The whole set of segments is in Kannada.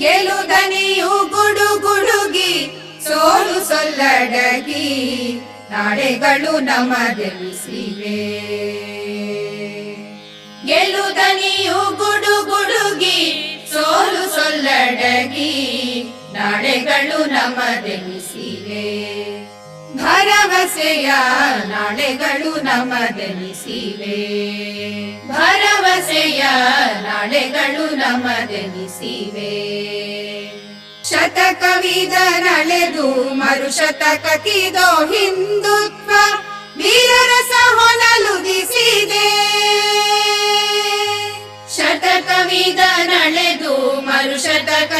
ಗೆಲುದನಿಯು ಗುಡು ಗುಡುಗಿ, ಸೋಲು ಸೊಲ್ಲಡಗಿ, ನಾಡೆಗಳು ನಮದೆನಿಸಿವೆ ಗೆಲುದನಿಯು ಗುಡು ಗುಡುಗಿ, ಸೋಲು ಸೊಲ್ಲಡಗಿ, ನಾಡೆಗಳು ನಮ ಗೆಲ್ಲಿಸಿವೆ ಭರವಸೆಯ ನಾಳೆಗಳು ಗೆಲ್ಲಿಸಿವೆ ಭರವಸೆಯ ನಾಳೆಗಳು ನಮದೆನಿಸಿವೆ ಶತಕವಿದ ಮರು ಮರುಶತಕ ಕಿದೋ ಹಿಂದುತ್ವ ವೀರರಸ ಹೊನಲುದಿಸಿದೆ ಶತಕವಿದ ನಳೆದು ಮರುಶತಕ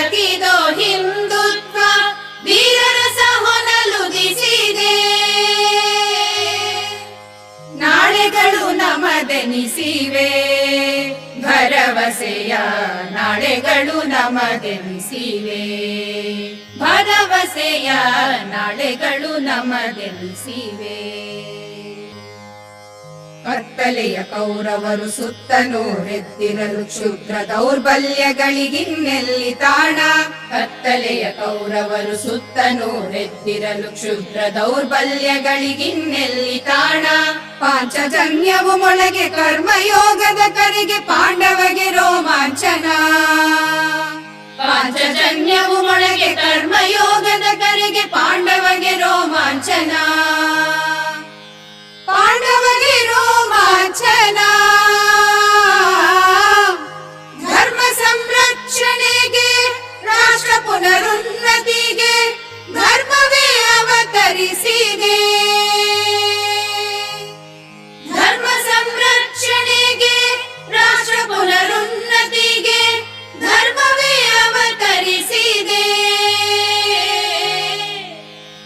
ನಾಳೆಗಳು ನಮದೆನಿಸಿವೆ ಭರವಸೆಯ ನಾಳೆಗಳು ನಮದೆನಿಸಿವೆ ಕತ್ತಲೆಯ ಕೌರವರು ಸುತ್ತನು ಹೆದ್ದಿರಲು ಕ್ಷುದ್ರ ದೌರ್ಬಲ್ಯಗಳಿಗಿನ್ನೆಲ್ಲಿ ತಾಣ? ಕತ್ತಲೆಯ ಕೌರವರು ಸುತ್ತನು ಹೆದ್ದಿರಲು ಕ್ಷುದ್ರ ದೌರ್ಬಲ್ಯಗಳಿಗಿನ್ನೆಲ್ಲಿ ತಾಣ? ಪಾಂಚಜನ್ಯವು ಮೊಳಗೆ ಕರ್ಮಯೋಗದ ಕರೆಗೆ ಪಾಂಡವಗೆ ರೋಮಾಂಚನ. ಪಾಂಚಜನ್ಯವು ಮೊಳಗೆ ಕರ್ಮಯೋಗದ ಕರೆಗೆ ಪಾಂಡವಗೆ ರೋಮಾಂಚನ. ಪಾಂಡವಗೆ ರೋಮಾಂಚನ ಧರ್ಮ ಸಂರಕ್ಷಣೆಗೆ ರಾಷ್ಟ್ರ ಪುನರುನ್ನತಿಗೆ ಧರ್ಮ ಸಂರಕ್ಷಣೆಗೆ ರಾಷ್ಟ್ರ ಪುನರುನ್ನತಿಗೆ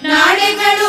ನಾಳೆಗಳು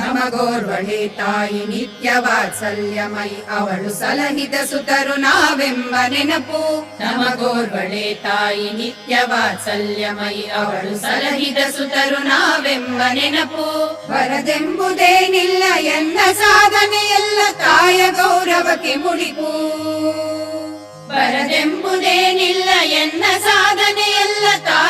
ನಮಗೋರ್ವಳೆ ತಾಯಿ ನಿತ್ಯ ವಾತ್ಸಲ್ಯಮೈ ಅವಳು ಸಲಹಿದ ಸುತರು ನಾವೆಂಬ ನೆನಪು. ನಮಗೋರ್ವಳೆ ತಾಯಿ ನಿತ್ಯ ವಾತ್ಸಲ್ಯಮೈ ಅವಳು ಸಲಹಿದ ಸುತರು ನಾವೆಂಬ ನೆನಪು. ಬರದೆಂಬುದೇನಿಲ್ಲ ಎನ್ನ ಸಾಧನೆಯೆಲ್ಲ ತಾಯ ಗೌರವಕ್ಕೆ ಮುಡಿಪು. ಬರದೆಂಬುದೇನಿಲ್ಲ ಎನ್ನ ಸಾಧನೆಯೆಲ್ಲ ತಾಯ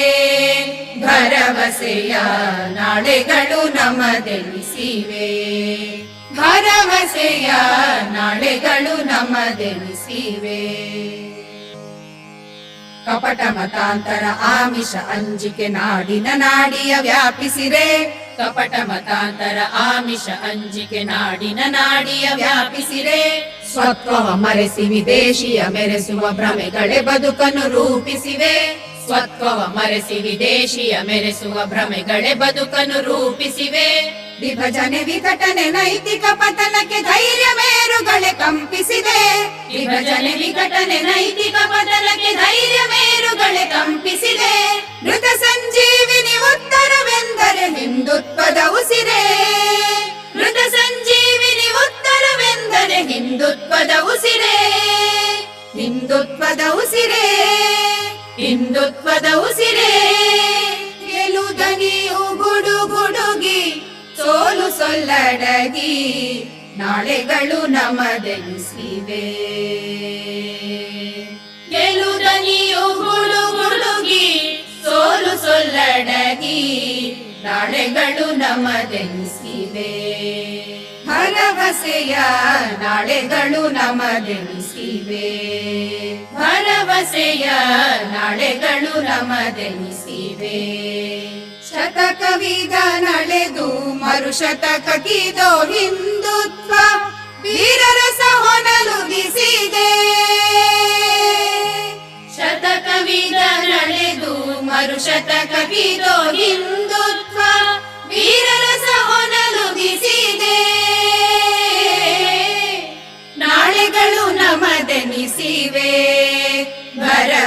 ಭರವಸೆಯ ನಾಳೆಗಳು ನಮದೆನಿಸಿವೆ ಭರವಸೆಯ ನಾಳೆಗಳು ನಮದೆನಿಸಿವೆ ಕಪಟ ಮತಾಂತರ ಆಮಿಷ ಅಂಜಿಕೆ ನಾಡಿನ ನಾಡಿಯ ವ್ಯಾಪಿಸಿರೆ ಕಪಟ ಮತಾಂತರ ಆಮಿಷ ಅಂಜಿಕೆ ನಾಡಿನ ನಾಡಿಯ ವ್ಯಾಪಿಸಿರೆ ಸ್ವತ್ವವ ಮರೆಸಿ ವಿದೇಶಿಯ ಮೆರೆಸುವ ಭ್ರಮೆಗಳೇ ಬದುಕನ್ನು ರೂಪಿಸಿವೆ. ಸ್ವತ್ವವ ಮರೆಸಿ ವಿದೇಶಿಯ ಮೆರೆಸುವ ಭ್ರಮೆಗಳೇ ಬದುಕನ್ನು ರೂಪಿಸಿವೆ. ವಿಭಜನೆ ವಿಘಟನೆ ನೈತಿಕ ಪತನಕ್ಕೆ ಧೈರ್ಯ ಮೇರುಗಳೇ ಕಂಪಿಸಿದೆ. ವಿಭಜನೆ ವಿಘಟನೆ ನೈತಿಕ ಪತನಕ್ಕೆ ಧೈರ್ಯ ಮೇರುಗಳೇ ಕಂಪಿಸಿದೆ. ಮೃತ ಸಂಜೀವಿನಿ ಉತ್ತರವೆಂದರೆ ಹಿಂದುತ್ವದ ಉಸಿರೆ. ಮೃತ ಸಂಜೀವಿನಿ ಉತ್ತರವೆಂದರೆ ಹಿಂದುತ್ವದ ಉಸಿರೆ. ಹಿಂದುತ್ವದ ಉಸಿರೆ. ಹಿಂದುತ್ವದ ಸೋಲು ಸೊಲ್ಲಡಗಿ ನಾಳೆಗಳು ನಮದೆನಿಸಿವೆ ಗೆಲುದನಿಯು ಗುಳು ಗುಳುಗಿ ಸೋಲು ಸೊಲ್ಲಡಗಿ, ನಾಳೆಗಳು ನಮದೆನಿಸಿವೆ ಭರವಸೆಯ ನಾಳೆಗಳು ನಮದೆನಿಸಿವೆ ಭರವಸೆಯ ನಾಳೆಗಳು ನಮದೆನಿಸಿವೆ ಶತಕವಿದ ಶತಕ ಮರುಶತಕಿದೋ ಹಿಂದುತ್ವ ವೀರರ ಸಹೊನಲುಗಿಸಿದೆ ಶತಕವಿದ ನಡೆದು ಮರುಶತಕಿದೋ ಹಿಂದುತ್ವ ವೀರರ ಸಹೊನಲುಗಿಸಿದೆ ನಾಳೆಗಳು ನಮದೆನಿಸಿವೆ.